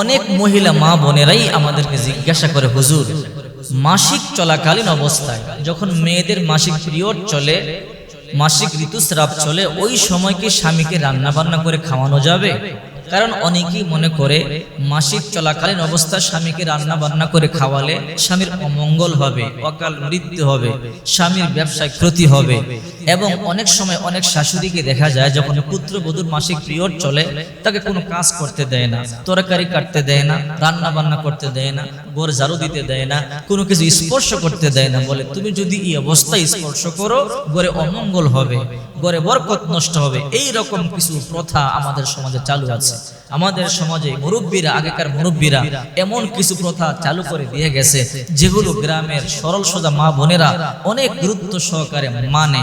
অনেক মহিলা মা বোনেরাই আমাদেরকে জিজ্ঞাসা করে, হুজুর, মাসিক চলাকালীন অবস্থায় যখন মেয়েদের মাসিক পিরিয়ড চলে, মাসিক ঋতুস্রাব চলে, ওই সময় কি স্বামীকে রান্না বান্না করে খাওয়ানো যাবে? কারণ অনেকেই মনে করে মাসিক চলাকালীন অবস্থায় স্বামীকে রান্না বান্না করে খাওয়ালে স্বামীর অমঙ্গল হবে, অকাল মৃত্যু হবে, স্বামীর ব্যবসায় ক্ষতি হবে। এবং অনেক সময় অনেক শাশুড়িকে দেখা যায় যখন পুত্রবধূর মাসিক পিরিয়ড চলে, তাকে কোনো কাজ করতে দেয় না, তরকারি কাটতে দেয় না রান্না বান্না করতে দেয় না, গোর ঝাড়ু দিতে দেয় না, কোনো কিছু স্পর্শ করতে দেয় না, বলে, তুমি যদি এই অবস্থায় স্পর্শ করো গড়ে অমঙ্গল হবে। গড়ে বরকত নষ্ট হবে। এই রকম কিছু প্রথা আমাদের সমাজে চালু আছে। আমাদের সমাজে মুরব্বীরা, আগেকার মুরব্বীরা এমন কিছু প্রথা চালু করে দিয়ে গেছে, যেগুলো গ্রামের সরল সোজা মা বোনেরা অনেক গুরুত্ব সহকারে মানে।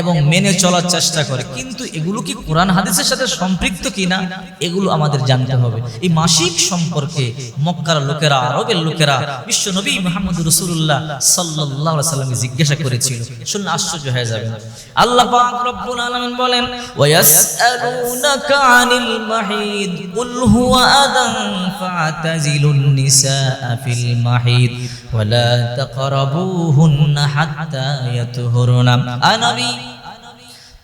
এবং মেনে চলার চেষ্টা করে। কিন্তু এগুলো কি কোরআন হাদিসের সাথে সম্পৃক্ত কিনা এগুলো আমাদের জানতে হবে। এই মাসিক সম্পর্কে মক্কার লোকেরা আরবের লোকেরা বিশ্ব নবী মোহাম্মদ রসুল্লাহ সাল্লাহ সাল্লামকে জিজ্ঞাসা করেছিল। শুনলে আশ্চর্য হয়ে যাবে আল্লাহ পাক রব্বুল আলামিন বলেন ওয়ায়াসআলুনাকা আনিল মাহিদ কুল হুয়া আদান ফাতাজিলুন নিসাআ ফিল মাহিদ ওয়ালা তাকরাবুহুন্না হাত্তা ইয়াতহুরনা। আনবী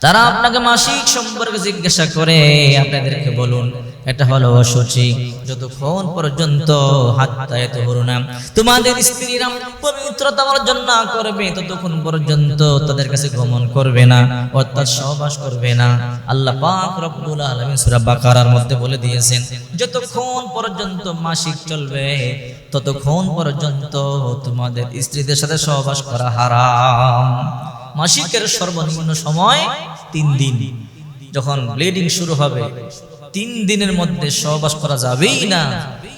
তারা আপনাকে মাসিক সম্পর্কে জিজ্ঞাসা করে, আপনাদেরকে বলুন, এটা হলো অসুচি যতক্ষণ পর্যন্ত হাত্তায় তো না, তোমাদের স্ত্রীরা পবিত্রতা অর্জন করবে, ততক্ষণ পর্যন্ত তাদের কাছে গমন করবে না, অর্থাৎ সহবাস করবে না। আল্লাহ পাক রব্বুল আলামিন সূরা বাকারার মধ্যে বলে দিয়েছেন, যতক্ষণ পর্যন্ত মাসিক চলবে, ততক্ষণ পর্যন্ত তোমাদের স্ত্রীদের সাথে সহবাস করা হারাম। মাসিকের সর্বনিম্ন সময় তিন দিন। যখন ব্লিডিং শুরু হবে, তিন দিনের মধ্যে সহবাস করা যাবেই না।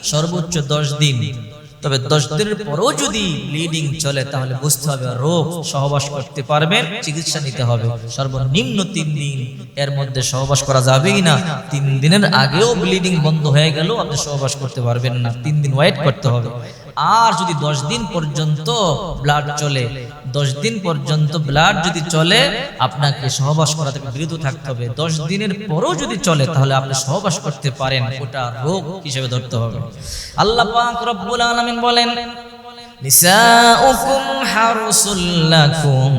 সর্বোচ্চ দশ দিন। তবে দশ দিনের পরেও যদি ব্লিডিং চলে, তাহলে বুঝতে হবে রোগ সহবাস করতে পারবেন, চিকিৎসা নিতে হবে। সর্বনিম্ন তিন দিন। এর মধ্যে সহবাস করা যাবেই না। তিন দিনের আগেও ব্লিডিং বন্ধ হয়ে গেল, আপনি সহবাস করতে পারবেন না। তিন দিন ওয়েট করতে হবে। আর যদি দশ দিন পর্যন্ত ব্লাড চলে দশ দিন পর্যন্ত ব্লাড যদি চলে আপনাকে সহবাস করা থেকে বিরত থাকতে হবে দশ দিনের পরও যদি চলে তাহলে আপনি সহবাস করতে পারেন ওটা রোগ হিসেবে ধরতে হবে আল্লাহ পাক রব্বুল আলামিন বলেন নিসাউকুম হারসুল লাকুম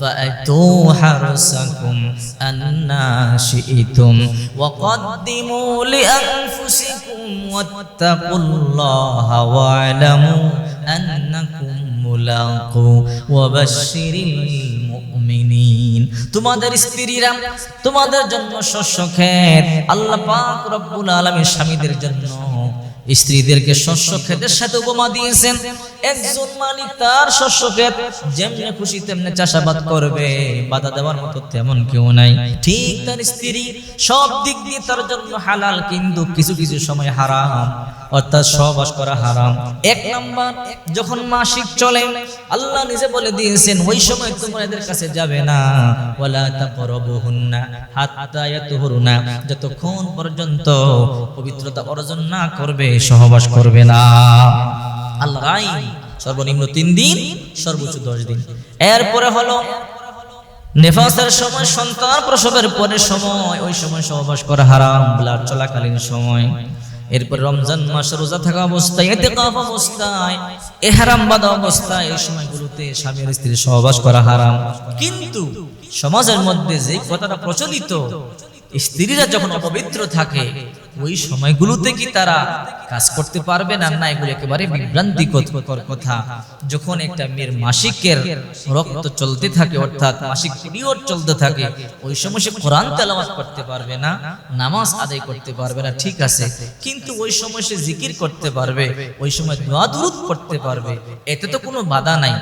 فأتوا حرسكم أنا شئتم وقدموا لأنفسكم واتقوا الله واعلموا أنكم মুলাকু ওয়াবাশশিরিল মুমিনিন তোমাদের স্ত্রীরা, তোমাদের জন্য শস্য ক্ষেত আল্লাহ পাক রব্বুল আলামিন স্বামীদের জন্য স্ত্রীদেরকে শস্য ক্ষেতের সাথে উপমা দিয়েছেন। একজন মালিক তার শস্য ক্ষেত যেমনে খুশি তেমনে চাষাবাদ করবে। বাধা দেওয়ার মতো তেমন কেউ নাই। ঠিক তার স্ত্রী সব দিক দিয়ে তার জন্য হালাল, কিন্তু কিছু কিছু সময় হারাম। অর্থাৎ সহবাস করা হারাম। এক নাম্বার, যখন মাসিক চলে, আল্লাহ নিজে বলে দিয়েছেন, ওই সময় তোমরা এদের কাছে যাবে না। ইয়াতুহুরুনা। যতক্ষণ পর্যন্ত পবিত্রতা অর্জন না করবে, সহবাস করবে না। আল্লাহ সর্বনিম্ন তিন দিন, সর্বোচ্চ দশ দিন। এরপরে হলো, নেফাসের সময়, সন্তান প্রসবের পরের সময়, ওই সময় সহবাস করা হারাম, ব্লাড চলাকালীন সময়। এরপর রমজান মাস রোজা থাকা অবস্থায় এতে অবস্থায়, এহারাম বাঁধা অবস্থায় এই সময়গুলোতে স্বামীর স্ত্রীর সহবাস করা হারাম। কিন্তু সমাজের মধ্যে যে কথাটা প্রচলিত, স্ত্রীরা যখন অপবিত্র থাকে ওই সময়গুলোতে কি তারা কাজ করতে পারবে না? না, এগুলো একেবারে বিভ্রান্তিকর কথা। যখন একটা মেয়ের মাসিকের রক্ত চলতে থাকে, অর্থাৎ মাসিক পিরিয়ড চলতে থাকে, ওই সময় সে কোরআন তেলাওয়াত করতে পারবে না, নামাজ আদায় করতে পারবে না, ঠিক আছে। কিন্তু ওই সময় সে জিকির করতে পারবে, ওই সময় দোয়া দুরুদ পড়তে পারবে, এতে তো কোনো বাধা নাই।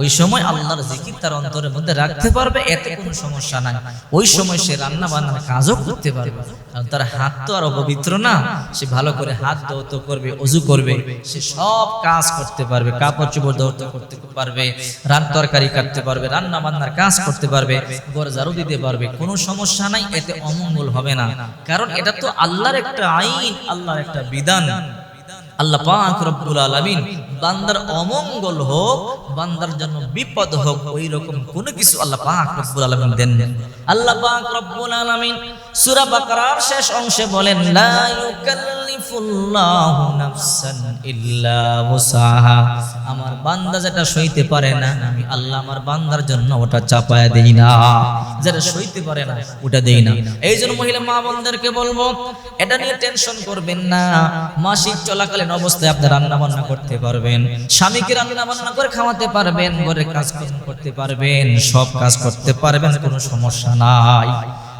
ওই সময় আল্লাহর জিকির তার অন্তরের মধ্যে রাখতে পারবে, এতে কোনো সমস্যা নাই। ওই সময় সে রান্না বান্নার কাজও করতে পারবে। কারণ তার হাত তো আর অপবিত্র না। সে ভালো করে হাত দৌত করবে, অজু করবে। সে সব কাজ করতে পারবে, কাপড় চোপড় দৌত করতে পারবে রান তরকারি কাটতে পারবে রান্না বান্নার কাজ করতে পারবে ঘর ঝাড়ু দিতে পারবে, কোনো সমস্যা নাই, এতে অমঙ্গল হবে না। কারণ এটা তো আল্লাহর একটা আইন, আল্লাহর একটা বিধান। আল্লাহ পাক রব্বুল আলামিন বান্দার অমঙ্গল হোক, বান্দার জন্য বিপদ হোক ওই রকম কোনো কিছু আল্লাহ পাক রব্বুল আলামিন দেন আল্লাহ পাক রব্বুল আলামিন সূরা বাকারার শেষ অংশে বলেন, লা আমার বান্দা যেটা সইতে পারে না, আমি আল্লাহ আমার বান্দার জন্য ওটা চাপায়া দেই না। যেটা সইতে পারে না, ওটা দেই না। এই মহিলা মা বলব, এটা নিয়ে টেনশন করবেন না। মাসিক চলাকালীন অবস্থায় আপনি রান্না বান্না করতে পারবেন, স্বামীকে রান্না বান্না করে খাওয়াতে পারবেন, ঘরের কাজ করতে পারবেন, সব কাজ করতে পারবেন, কোনো সমস্যা নাই।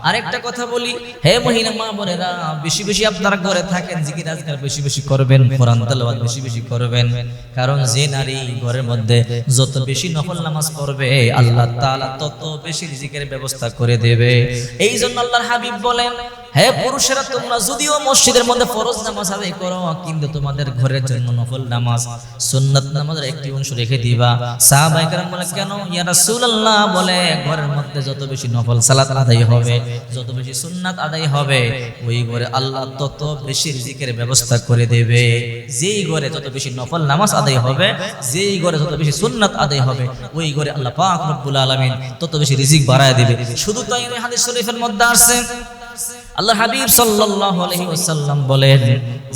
আরেকটা কথা বলি, হে মহিলা মা বোনেরা, বেশি বেশি আপনারা ঘরে থাকেন, জিকির আজকাল বেশি বেশি করবেন, কোরআন তেলাওয়াত বেশি বেশি করবেন। কারণ যে নারী ঘরের মধ্যে যত বেশি নফল নামাজ পড়বে, আল্লাহ তাআলা তত বেশি রিজিকের ব্যবস্থা করে দেবে। এই জন্য আল্লাহর হাবিব বলেন হে পুরুষেরা, তোমরা যদিও মসজিদের মধ্যে ফরজ নামাজ আদায় করো, কিন্তু তোমাদের ঘরের জন্য নফল নামাজ, সুন্নাত নামাজের একটি অংশ রেখে দিবা। সাহাবায়ে কেরাম বলে, কেন? ইয়া রাসূলুল্লাহ বলে, ঘরের মধ্যে যত বেশি নফল সালাত আদায় হবে, যত বেশি সুন্নাত আদায় হবে, ওই ঘরে আল্লাহ তত বেশি রিজিকের ব্যবস্থা করে দেবে। যেই ঘরে যত বেশি নফল নামাজ আদায় হবে, যেই ঘরে যত বেশি সুন্নাত আদায় হবে, ওই ঘরে আল্লাহ পাক রব্বুল আলামিন তত বেশি রিজিক বাড়ায় দেবে। শুধু তাই নয়, হাদিস শরীফের মধ্যে আছে আল্লাহ হাবিব সাল্লাল্লাহু আলাইহি বলেন,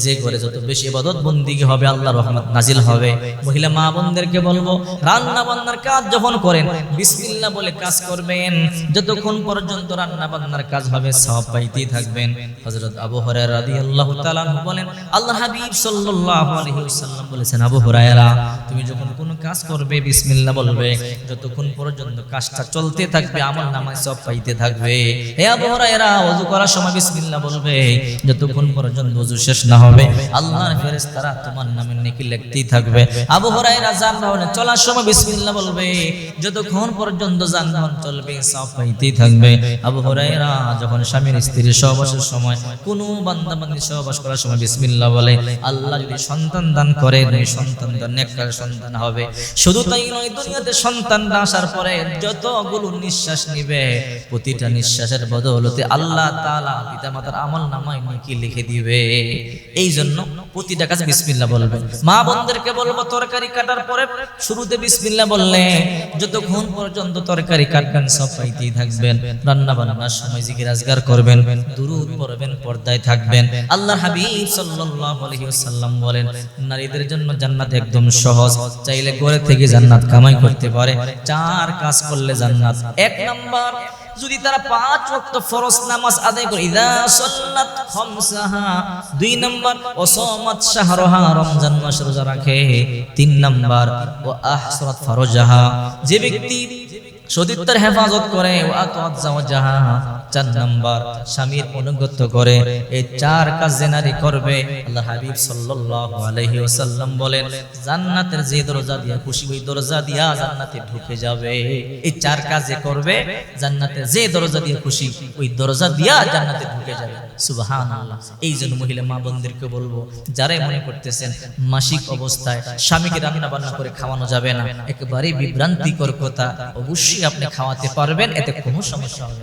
যে ঘরে যত বেশি ইবাদত বন্দিগি হবে, আল্লাহর রহমত নাজিল হবে। মহিলা মা বোনদেরকে বলব রান্না বান্নার কাজ যখন করেন, বিসমিল্লাহ বলে কাজ করবেন। যতক্ষণ পর্যন্ত রান্না বান্নার কাজ হবে, সওয়াব পাইতেই থাকবেন। হযরত আবু হুরায়রা রাদিয়াল্লাহু তাআলা বলেন আল্লাহ হাবিব সাল্লাল্লাহু আলাইহি বলেছেন, আবু হুরায়রা, তুমি যখন কোনো কাজ করবে, বিসমিল্লাহ বলবে। যতক্ষণ পর্যন্ত কাজটা চলতে থাকবে, আমল নামায় সব পাইতে থাকবে। হে আবু হুরায়রা ওযু করার সময় বিসমিল্লাহ বলবে, যতক্ষণ পর্যন্ত ওযু শেষ না হবে, আল্লাহর ফেরেশতারা তোমার নামে নেকি লিখতেই থাকবে। আবু হুরায়রা চলার সময় বিসমিল্লাহ বলবে, যতক্ষণ পর্যন্ত যানবাহন চলবে, সব পাইতেই থাকবে। আবু হুরায়রা যখন স্বামীর স্ত্রীর সহবাসের সময় কোনো বান্দা বান্দি সহবাস করার সময় বিসমিল্লাহ বলে, আল্লাহ যদি সন্তান দান করে সন্তান দান নেককার সন্তান হবে। শুধু তাই নয়, দুনিয়াতে সন্তান আসার পরে যতগুলো নিঃশ্বাস নিবে, প্রতিটা নিঃশ্বাসের বদৌলতে আল্লাহ তাআলা পিতামাতার আমল নামায় নেকি লিখে দিবে। এই জন্য প্রতিটা কাছে বিসমিল্লাহ বলবে মা বোনদেরকে বলব, তরকারি কাটার পরে শুরুতে বিসমিল্লাহ বললে যতক্ষণ পর্যন্ত তরকারি কাটবেন, সব পাইতেই থাকবেন। রান্না বান্নার সময় জিকির আজগার করবেন, দুরুদ পড়বেন, পর্দায় থাকবেন। আল্লাহ হাবিব সাল্লাল্লাহু আলাইহি ওয়াসাল্লাম বলেন, নারীদের জন্য জান্নাত একদম সহজ, চাইলে ঘরে থেকে জান্নাত কামাই করতে পারে। চার কাজ করলে জান্নাত। এক নাম্বার, যদি তারা পাঁচ ওয়াক্ত ফরজ নামাজ আদায় করে, ইদা সাল্লাত খামসাহা। দুই নাম্বার ও রমজান মাস রোজা রাখে। তিন নাম্বার ও আহসারাত ফরজাহা। যে ব্যক্তি সতীত্বের হেফাজত করে চার স্বামীর করে, এই চার নারী করবে বলেন, জান্নাতের যে দরজা দিয়া খুশি ওই দরজা দিয়া জান্নাতে ঢুকে যাবে। এই চার করবে, জান্নাতের যে দরজা দিয়ে খুশি, ওই দরজা দিয়া জান্নাতে ঢুকে যাবে। জন্য মহিলা মা বলব, যারাই মনে করতেছেন মাসিক অবস্থায় স্বামীকে রান্না বান্না করে খাওয়ানো যাবে না একেবারে বিভ্রান্তিকর কথা, অবশ্যই আপনি খাওয়াতে পারবেন এতে কোনো সমস্যা হবে